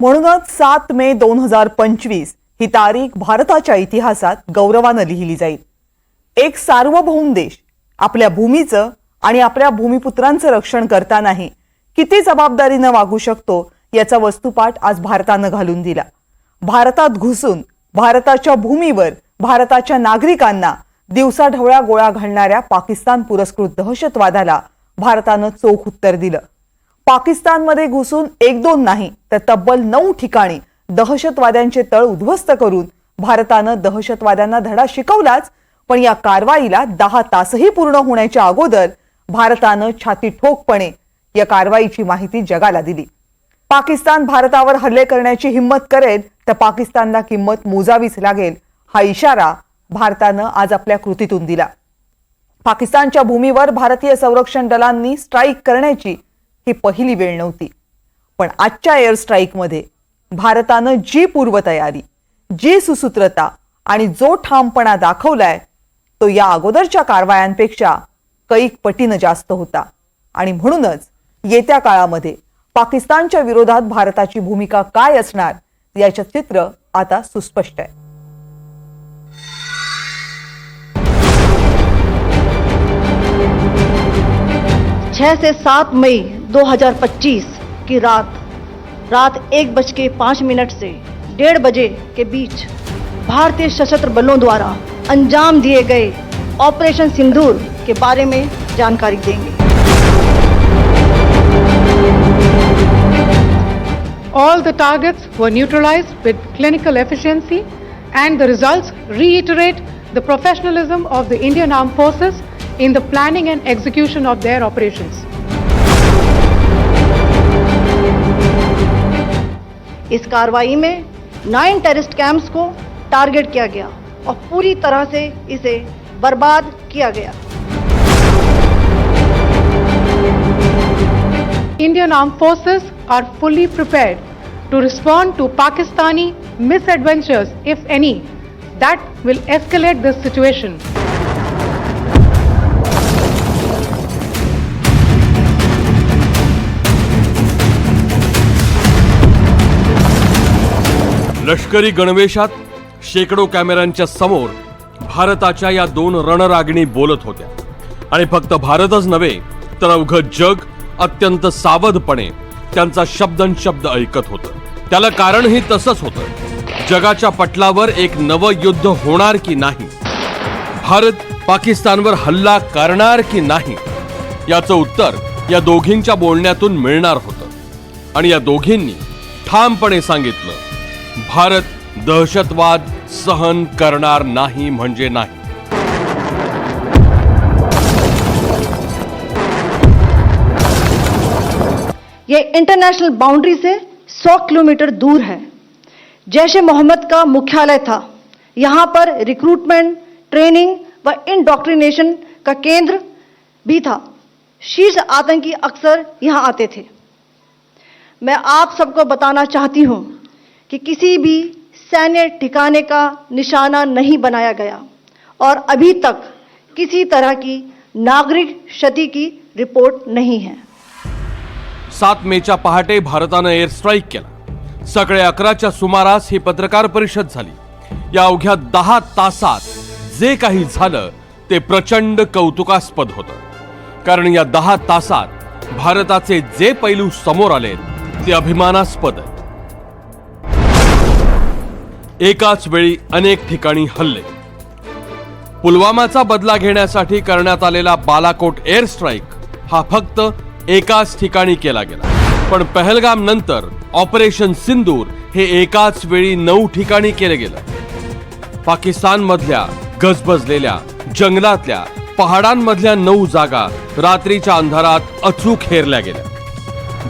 म्हणूनच सात मे दोन हजार पंचवीस ही तारीख भारताच्या इतिहासात गौरवानं लिहिली जाईल. एक सार्वभौम देश आपल्या भूमीचं आणि आपल्या भूमिपुत्रांचं रक्षण करतानाही किती जबाबदारीनं वागू शकतो याचा वस्तुपाठ आज भारतानं घालून दिला. भारतात घुसून भारताच्या भूमीवर भारताच्या नागरिकांना दिवसाढवळ्या गोळा घालणाऱ्या पाकिस्तान पुरस्कृत दहशतवादाला भारतानं चोख उत्तर दिलं. पाकिस्तानमध्ये घुसून एक दोन नाही तर तब्बल नऊ ठिकाणी दहशतवाद्यांचे तळ उद्ध्वस्त करून भारतानं दहशतवाद्यांना धडा शिकवलाच पण या कारवाईला दहा तासही पूर्ण होण्याच्या अगोदर भारतानं छाती ठोकपणे या कारवाईची माहिती जगाला दिली. पाकिस्तान भारतावर हल्ले करण्याची हिंमत करेल तर पाकिस्तानला किंमत मोजावीच लागेल हा इशारा भारतानं आज आपल्या कृतीतून दिला. पाकिस्तानच्या भूमीवर भारतीय संरक्षण दलांनी स्ट्राईक करण्याची ही पहिली वेळ नव्हती. पण आजच्या एअर स्ट्राईकमध्ये भारतानं जी पूर्वतयारी जी सुसूत्रता आणि जो ठामपणा दाखवलाय तो या अगोदरच्या कारवायांपेक्षा कैक पटीनं जास्त होता. आणि म्हणूनच येत्या काळामध्ये पाकिस्तानच्या विरोधात भारताची भूमिका काय असणार याचं चित्र आता सुस्पष्ट आहे. छह से सात मई 2025 की रात रात एक बज के पाँच मिनट से डेढ़ बजे के बीच भारतीय सशस्त्र बलों द्वारा अंजाम दिए गए ऑपरेशन सिंदूर के बारे में जानकारी देंगे All the targets were neutralized with clinical efficiency, and the results reiterate the professionalism of the Indian Armed Forces in the planning and execution of their operations. इस कार्रवाई में नाइन टेरिस्ट कैंप्स को target किया गया और पूरी तरह से इसे बर्बाद किया गया। Indian arm forces are fully prepared to respond to Pakistani misadventures if any that will escalate this situation लष्करी गणवेशात शेकडो कॅमेऱ्यांच्या समोर भारताच्या या दोन रणरागिणी बोलत होत्या. आणि फक्त भारतच नव्हे तर अवघं जग अत्यंत सावधपणे त्यांचा शब्दनशब्द ऐकत होतं. त्याला कारणही तसंच होतं. जगाच्या पटलावर एक नवं युद्ध होणार की नाही? भारत पाकिस्तानवर हल्ला करणार की नाही? याचं उत्तर या दोघींच्या बोलण्यातून मिळणार होतं. आणि या दोघींनी ठामपणे सांगितलं भारत दहशतवाद सहन करणार नाही म्हणजे नाही. ये इंटरनेशनल बाउंड्री से 100 किलोमीटर दूर है। जैश ए मोहम्मद का मुख्यालय था। यहाँ पर रिक्रूटमेंट ट्रेनिंग व इंडॉक्ट्रिनेशन का केंद्र भी था। शीर्ष आतंकी अक्सर यहाँ आते थे। मैं आप सबको बताना चाहती हूँ कि किसी भी सैन्य ठिकाने का निशाना नहीं बनाया गया। और अभी तक किसी तरह की नागरिक क्षति की रिपोर्ट नहीं है। सात मेच्या पहाटे भारतानं एअर स्ट्राईक केला। सकाळी अकराच्या सुमारास ही पत्रकार परिषद झाली। या अवघ्या दहा तासात जे काही झालं ते प्रचंड कौतुकास्पद होतं. कारण या दहा तासात भारताचे जे पैलू समोर आले ते अभिमानास्पद आहे एकाच वेळी अनेक ठिकाणी हल्ले. पुलवामाचा बदला घेण्यासाठी करण्यात आलेला बालाकोट एअर स्ट्राईक हा फक्त एकाच ठिकाणी केला गेला. पण पहलगाम नंतर ऑपरेशन सिंदूर हे एकाच वेळी नऊ ठिकाणी केलं गेलं. पाकिस्तानमधल्या गजबजलेल्या जंगलातल्या पहाडांमधल्या नऊ जागा रात्रीच्या अंधारात अचूक हेरल्या गेल्या.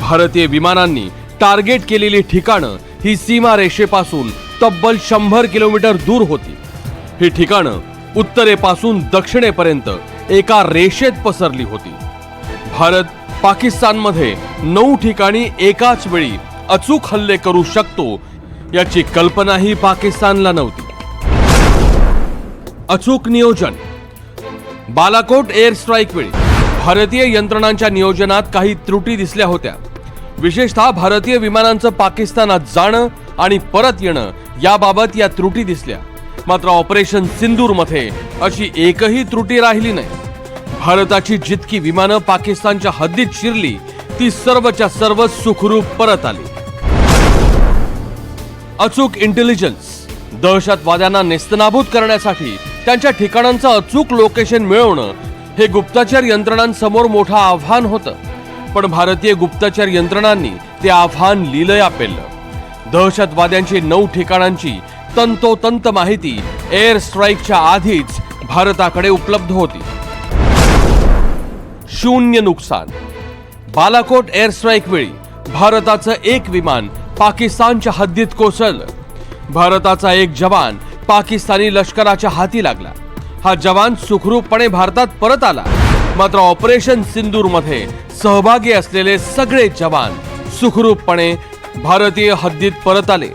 भारतीय विमानांनी टार्गेट केलेली ठिकाणं ही सीमा रेषेपासून तब्बल शंभर किलोमीटर दूर होती. ही ठिकाणं उत्तरेपासून दक्षिणेपर्यंत एका रेषेत पसरली होती. भारत पाकिस्तानमध्ये नऊ ठिकाणी एकाच वेळी अचूक हल्ले करू शकतो याची कल्पनाही पाकिस्तानला नव्हती. अचूक नियोजन. बालाकोट एअर स्ट्राईक वेळी भारतीय यंत्रणांच्या नियोजनात काही त्रुटी दिसल्या होत्या. विशेषतः भारतीय विमानांचं पाकिस्तानात जाणं आणि परत येणं याबाबत या त्रुटी दिसल्या. मात्र ऑपरेशन सिंदूरमध्ये अशी एकही त्रुटी राहिली नाही. भारताची जितकी विमानं पाकिस्तानच्या हद्दीत शिरली ती सर्वच्या सर्व सुखरूप परत आली. अचूक इंटेलिजन्स दहशतवाद्यांना नेस्तनाबूत करण्यासाठी त्यांच्या ठिकाणांचं अचूक लोकेशन मिळवणं हे गुप्तचर यंत्रणांसमोर मोठं आव्हान होतं. पण भारतीय गुप्तचर यंत्रणांनी ते आव्हान लिलया पेललं. दहशतवाद्यांची नऊ ठिकाणांची तंतोतंत माहिती एअर स्ट्राईकच्या आधीच भारताकडे उपलब्ध होती. शून्य नुकसान. बालाकोट एअर स्ट्राईक वेळी भारताचं एक विमान पाकिस्तानच्या हद्दीत कोसळलं. भारताचा एक जवान पाकिस्तानी लष्कराच्या हाती लागला. हा जवान सुखरूपपणे भारतात परत आला. मात्र ऑपरेशन सिंदूरमध्ये सहभागी असलेले सगळे जवान सुखरूपपणे भारतीय हद्दीत परत आले.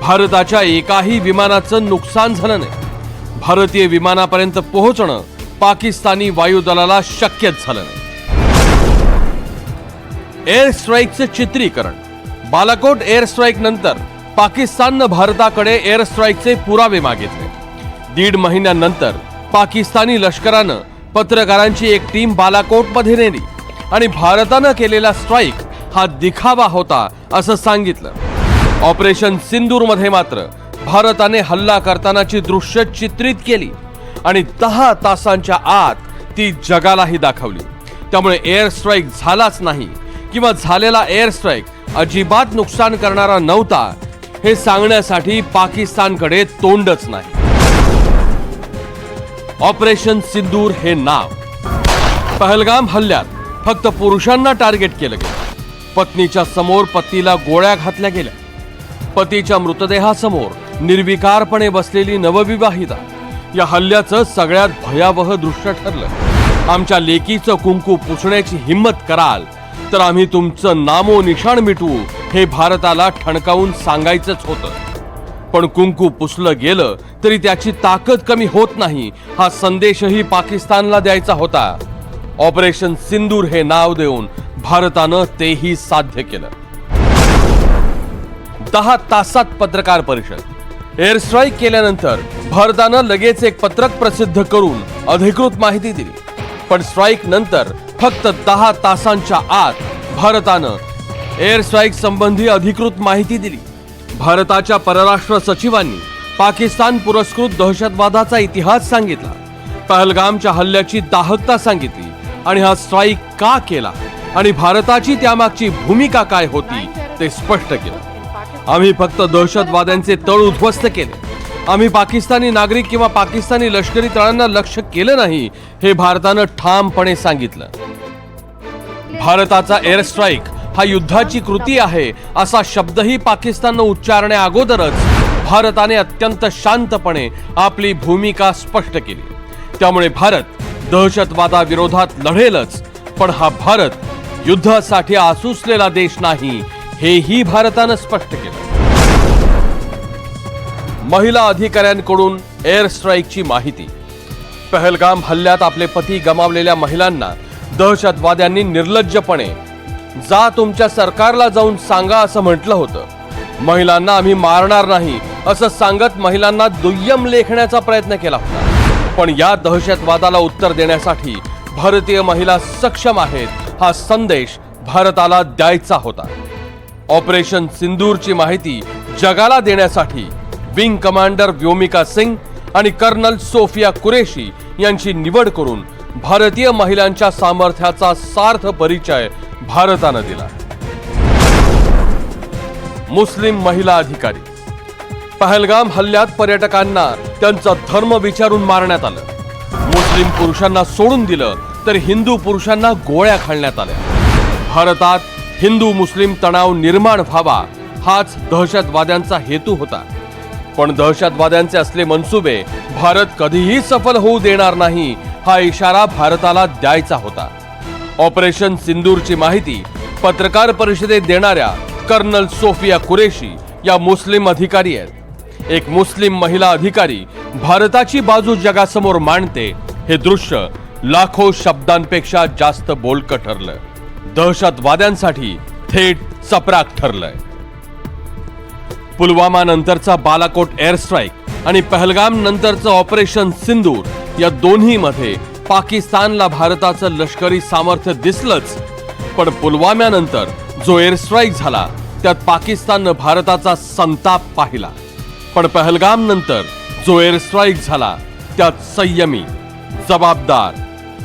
भारताच्या एकाही विमानाचं नुकसान झालं नाही. भारतीय विमानापर्यंत पोहोचणं पाकिस्तानी वायुदलाला शक्यच झालं नाही. एअर स्ट्राईकचं चित्रीकरण. बालाकोट एअर स्ट्राईक नंतर पाकिस्ताननं भारताकडे एअर स्ट्राईकचे पुरावे मागितले. दीड महिन्यानंतर पाकिस्तानी लष्करानं पत्रकारांची एक टीम बालाकोटमध्ये नेली आणि भारतानं केलेला स्ट्राईक हा दिखावा होता असं सांगितलं. ऑपरेशन सिंदूरमध्ये मात्र भारताने हल्ला करतानाची दृश्य चित्रित केली आणि दहा तासांच्या आत ती जगालाही दाखवली. त्यामुळे एअर स्ट्राईक झालाच नाही किंवा झालेला एअर स्ट्राईक अजिबात नुकसान करणारा नव्हता हे सांगण्यासाठी पाकिस्तानकडे तोंडच नाही. ऑपरेशन सिंदूर हे नाव. पहलगाम हल्ल्यात फक्त पुरुषांना टार्गेट केलं गेलं. पत्नीच्या समोर पतीला गोळ्या घातल्या गेल्या. पतीच्या मृतदेहासमोर निर्विकारपणे बसलेली नवविवाहिता. या हल्ल्याचं सगळ्यात भयावह दृश्य ठरलं. आमच्या लेकीचं कुंकू पुसण्याची हिंमत कराल तर आम्ही तुमचं नामो निशाण मिटवू हे भारताला ठणकावून सांगायचंच होतं. पण कुंकू पुसलं गेलं तरी त्याची ताकद कमी होत नाही हा संदेशही पाकिस्तानला द्यायचा होता. ऑपरेशन सिंदूर हे नाव देऊन भारतानं तेही साध्य केलं. दहा तासात पत्रकार परिषद. एअर स्ट्राईक केल्यानंतर भारतानं लगेच एक पत्रक प्रसिद्ध करून अधिकृत माहिती दिली. पण स्ट्राईक नंतर फक्त दहा तासांच्या आत भारतानं एअर स्ट्राईक संबंधी अधिकृत माहिती दिली. भारताच्या परराष्ट्र सचिवांनी पाकिस्तान पुरस्कृत दहशतवादाचा इतिहास सांगितला. पहलगामच्या हल्ल्याची दाहकता सांगितली. आणि हा स्ट्राईक का केला? आणि भारताची त्यामागची भूमिका काय होती? ते स्पष्ट केलं. आम्ही फक्त दहशतवाद्यांचे तळ उद्ध्वस्त केले. आम्ही पाकिस्तानी नागरिक किंवा पाकिस्तानी लष्करी तळांना लक्ष केलं नाही हे भारतानं ठामपणे सांगितलं. भारताचा एअर स्ट्राईक हा युद्धाची कृती आहे असा शब्दही पाकिस्ताननं उच्चारण्या अगोदरच भारताने अत्यंत शांतपणे आपली भूमिका स्पष्ट केली. त्यामुळे भारत दहशतवादाविरोधात लढेलच. पण हा भारत युद्धासाठी आसुसलेला देश नाही हेही भारतानं स्पष्ट केलं. महिला अधिकाऱ्यांकडून एअर स्ट्राईकची माहिती. पहलगाम हल्ल्यात आपले पती गमावलेल्या महिलांना दहशतवाद्यांनी निर्लज्जपणे जा तुमच्या सरकारला जाऊन सांगा असं म्हटलं होतं. महिलांना आम्ही मारणार नाही असं सांगत महिलांना दुय्यम लेखण्याचा प्रयत्न केला होता. पण या दहशतवादाला उत्तर देण्यासाठी भारतीय महिला सक्षम आहेत हा संदेश भारताला द्यायचा होता. ऑपरेशन सिंदूरची माहिती जगाला देण्यासाठी विंग कमांडर व्योमिका सिंग आणि कर्नल सोफिया कुरेशी यांची निवड करून भारतीय महिलांच्या सामर्थ्याचा सार्थ परिचय भारतानं दिला. मुस्लिम महिला अधिकारी पहलगाम हल्ल्यात पर्यटकांना त्यांचा धर्म विचारून मारण्यात आलं. मुस्लिम पुरुषांना सोडून दिलं तर हिंदू पुरुषांना गोळ्या घालण्यात आल्या. भारतात हिंदू मुस्लिम तणाव निर्माण व्हावा हाच दहशतवाद्यांचा हेतू होता. पण दहशतवाद्यांचे असले मनसुबे भारत कधीही सफल होऊ देणार नाही हा इशारा भारताला द्यायचा होता. ऑपरेशन सिंदूरची माहिती पत्रकार परिषदेत देणाऱ्या कर्नल सोफिया कुरेशी या मुस्लिम अधिकारी आहेत. एक मुस्लिम महिला अधिकारी भारताची बाजू जगासमोर मांडते हे दृश्य लाखो शब्दांपेक्षा जास्त बोलकं ठरलं. दहशतवाद्यांसाठी थेट चपराक ठरलंय. पुलवामा नंतरचा बालाकोट एअर स्ट्राईक आणि पहलगाम नंतरचं ऑपरेशन सिंदूर या दोन्हीमध्ये पाकिस्तानला भारताचं लष्करी सामर्थ्य दिसलंच. पण पुलवाम्यानंतर जो एअर स्ट्राईक झाला त्यात पाकिस्ताननं भारताचा संताप पाहिला. पण पहलगाम नंतर जो एअर स्ट्राईक झाला. त्यात संयमी जबाबदार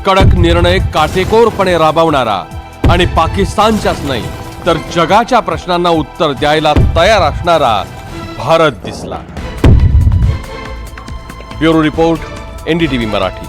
कडक निर्णय काटेकोरपणे राबवणारा आणि पाकिस्तानच्याच नाही तर जगाच्या प्रश्नांना उत्तर द्यायला तयार असणारा भारत दिसला. Bureau report NDTV Marathi.